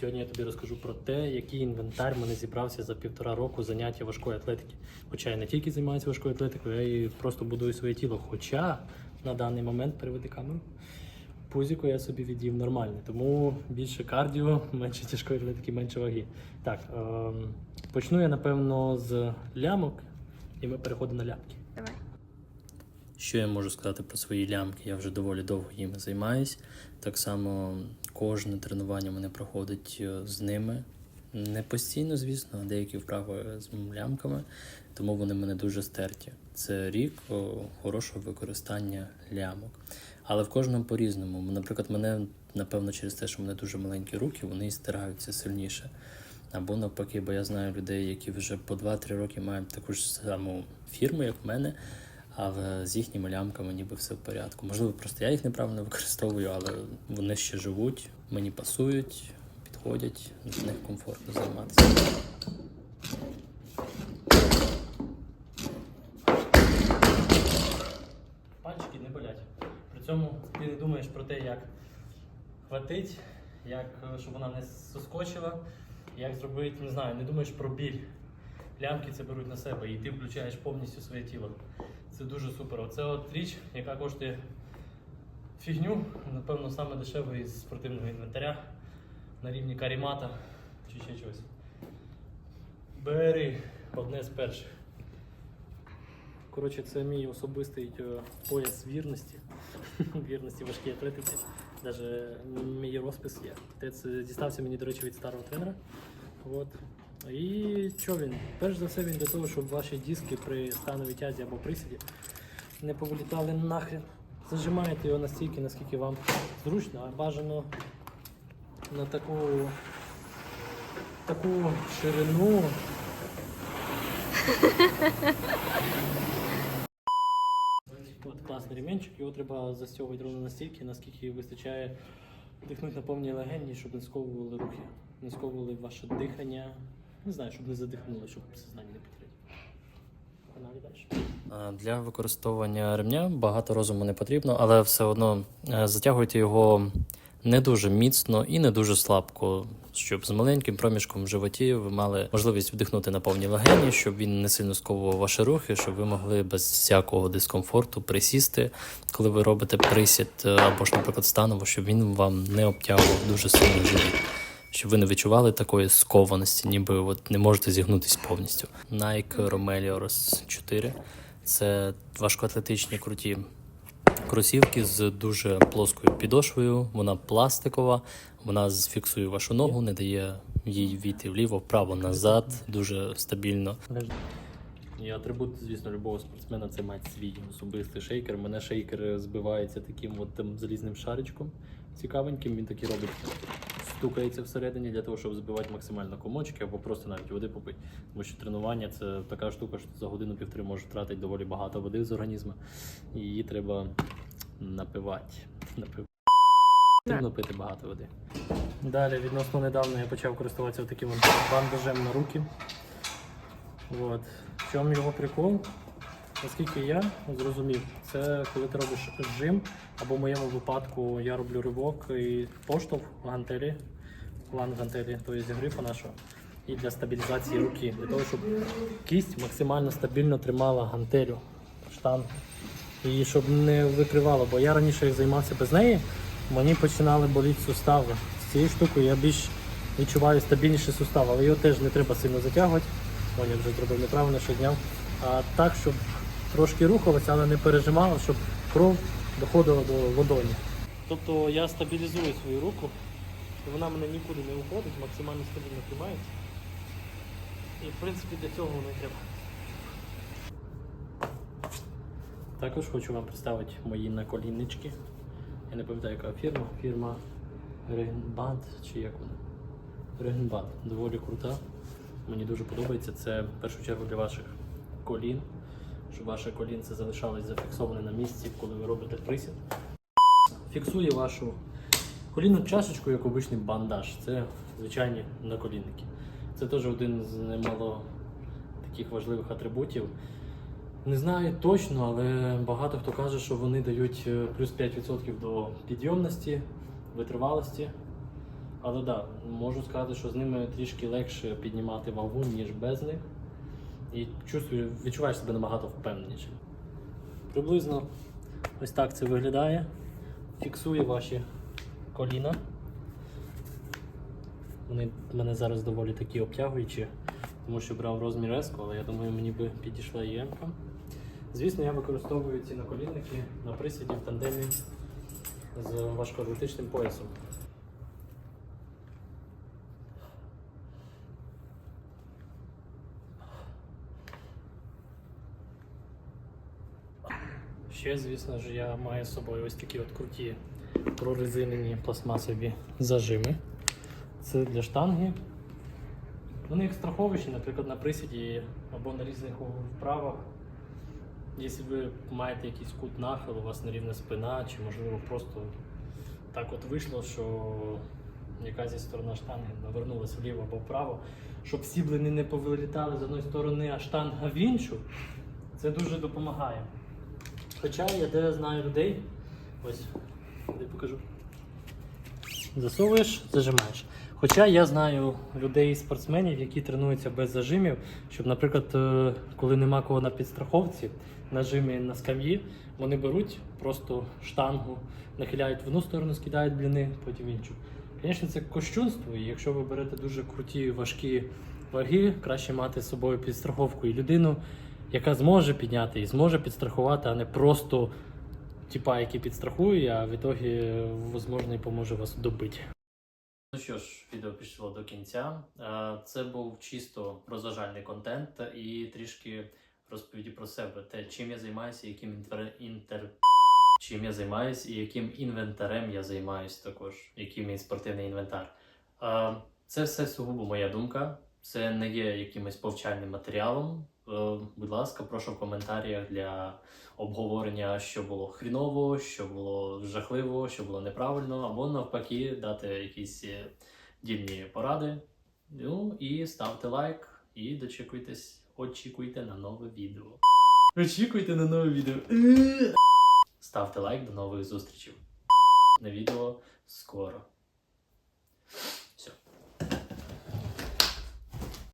Сьогодні я тобі розкажу про те, який інвентар мене зібрався за півтора року заняття важкої атлетики. Хоча я не тільки займаюся важкою атлетикою, я і просто будую своє тіло. Хоча на даний момент переведи камеру. Пузіко я собі від'їв нормальне, тому більше кардіо, менше тяжкої атлетики, менше ваги. Так, ем, почну я напевно з лямок, і ми переходимо на лямки. Що я можу сказати про свої лямки? Я вже доволі довго їми займаюсь. Так само кожне тренування мене проходить е, з ними. Не постійно, звісно, а деякі вправи з лямками, тому вони мене дуже стерті. Це рік хорошого використання лямок. Але в кожному по-різному. Наприклад, мене, напевно, через те, що в мене дуже маленькі руки, вони і стираються сильніше. Або навпаки, бо я знаю людей, які вже по 2-3 роки мають таку ж саму фірму, як в мене, але з їхніми лямками ніби все в порядку. Можливо, просто я їх неправильно використовую, але вони ще живуть, мені пасують, підходять, з них комфортно займатися. Пальчики не болять. При цьому ти не думаєш про те, як хватить, як, щоб вона не соскочила, як зробити, не знаю, не думаєш про біль. Лямки це беруть на себе, і ти включаєш повністю своє тіло. Це дуже супер. Оце от річ, яка коштує фігню, напевно, саме дешевий із спортивного інвентаря на рівні карімата чи ще чогось. Бери одне з перших. Коротше, це мій особистий е, пояс вірності. вірності важкій атлетиці. Даже мій розпис є. Це дістався мені, до речі, від старого тренера. От. І що він? Перш за все він для того, щоб ваші диски при становій тязі або присіді не повилітали нахрен. Зажимаєте його настільки, наскільки вам зручно, а бажано на таку, таку ширину. От класний ремінчик, його треба застягувати ровно настільки, наскільки вистачає дихнути на повній легені, щоб не сковували рухи, не сковували ваше дихання. Не знаю, щоб не задихнуло, щоб сознання не потеряти. Для використовування ремня багато розуму не потрібно, але все одно е, затягуйте його не дуже міцно і не дуже слабко, щоб з маленьким проміжком в животі ви мали можливість вдихнути на повній легені, щоб він не сильно сковував ваші рухи, щоб ви могли без всякого дискомфорту присісти, коли ви робите присід е, або ж, наприклад, станово, щоб він вам не обтягував дуже сильно живіт. Щоб ви не відчували такої скованості, ніби от не можете зігнутися повністю. Nike Romelios 4 це важкоатлетичні круті кросівки з дуже плоскою підошвою. Вона пластикова, вона фіксує вашу ногу, не дає їй війти вліво, вправо, назад, дуже стабільно. І атрибут, звісно, любого спортсмена це мати свій особистий шейкер. Мене шейкер збивається таким от залізним шаричком цікавеньким. Він такий робить, стукається всередині для того, щоб збивати максимально комочки або просто навіть води попити. Тому що тренування це така штука, що за годину-півтори може втратити доволі багато води з організму. І її треба напивати. Напив... Потрібно пити багато води. Далі, відносно недавно я почав користуватися таким бандажем на руки. От. В чому його прикол? Наскільки я зрозумів, це коли ти робиш жим, або в моєму випадку я роблю ривок і поштовх в гантелі, план гантелі, тобто грифа нашого, і для стабілізації руки, для того, щоб кість максимально стабільно тримала гантелю, штангу. І щоб не викривало, бо я раніше займався без неї, мені починали боліти сустави. З цією штукою я більш відчуваю стабільніший сустав, але його теж не треба сильно затягувати. Вон я вже зробив неправильно, що зняв. А так, щоб трошки рухалося, але не пережимало, щоб кров доходила до ладоні. Тобто я стабілізую свою руку, і вона мене нікуди не уходить, максимально стабільно тримається. І в принципі для цього воно треба. Також хочу вам представити мої наколіннички. Я не пам'ятаю, яка фірма. Фірма Regenband чи як вона? Regenband. Доволі крута. Мені дуже подобається. Це в першу чергу для ваших колін, щоб ваше колінце залишалось зафіксоване на місці, коли ви робите присід. Фіксує вашу колінну чашечку як обичний бандаж. Це звичайні наколінники. Це теж один з немало таких важливих атрибутів. Не знаю точно, але багато хто каже, що вони дають е, плюс 5% до підйомності, витривалості. Але так, да, можу сказати, що з ними трішки легше піднімати вагу, ніж без них. І чувствую, відчуваєш себе набагато впевненіше. Приблизно ось так це виглядає. Фіксує ваші коліна. Вони в мене зараз доволі такі обтягуючі, тому що брав розмір S, але я думаю, мені би підійшла і М. Звісно, я використовую ці наколінники на присіді в тандемі з важкоатлетичним поясом. Ще, звісно ж, я маю з собою ось такі от круті прорезинені пластмасові зажими. Це для штанги. Вони як страховищі, наприклад, на присіді або на різних вправах. Якщо ви маєте якийсь кут нахилу, у вас нерівна спина, чи можливо просто так от вийшло, що якась зі сторона штанги навернулася вліво або вправо, щоб сіблини не повилітали з одної сторони, а штанга в іншу, це дуже допомагає. Хоча я де знаю людей, ось, де покажу. Засовуєш, зажимаєш. Хоча я знаю людей спортсменів, які тренуються без зажимів, щоб, наприклад, е, коли нема кого на підстраховці, на жимі на скам'ї, вони беруть просто штангу, нахиляють в одну сторону, скидають бліни, потім в іншу. Звісно, це кощунство, і якщо ви берете дуже круті важкі ваги, краще мати з собою підстраховку і людину, яка зможе підняти і зможе підстрахувати, а не просто типа, який підстрахує, а в ітогі, можливо, поможе вас добити. Ну що ж, відео пішло до кінця. Е, Це був чисто розважальний контент і трішки розповіді про себе. Те, чим я займаюся, яким інтер... інтер... чим я займаюся і яким інвентарем я займаюся також, який мій спортивний інвентар. Е, Це все сугубо моя думка. Це не є якимось повчальним матеріалом. Е, Будь ласка, прошу в коментарях для обговорення, що було хріново, що було жахливо, що було неправильно, або навпаки, дати якісь е, дільні поради. Ну і ставте лайк і дочекуйтесь, очікуйте на нове відео. Очікуйте на нове відео. Ставте лайк до нових зустрічей. На відео скоро.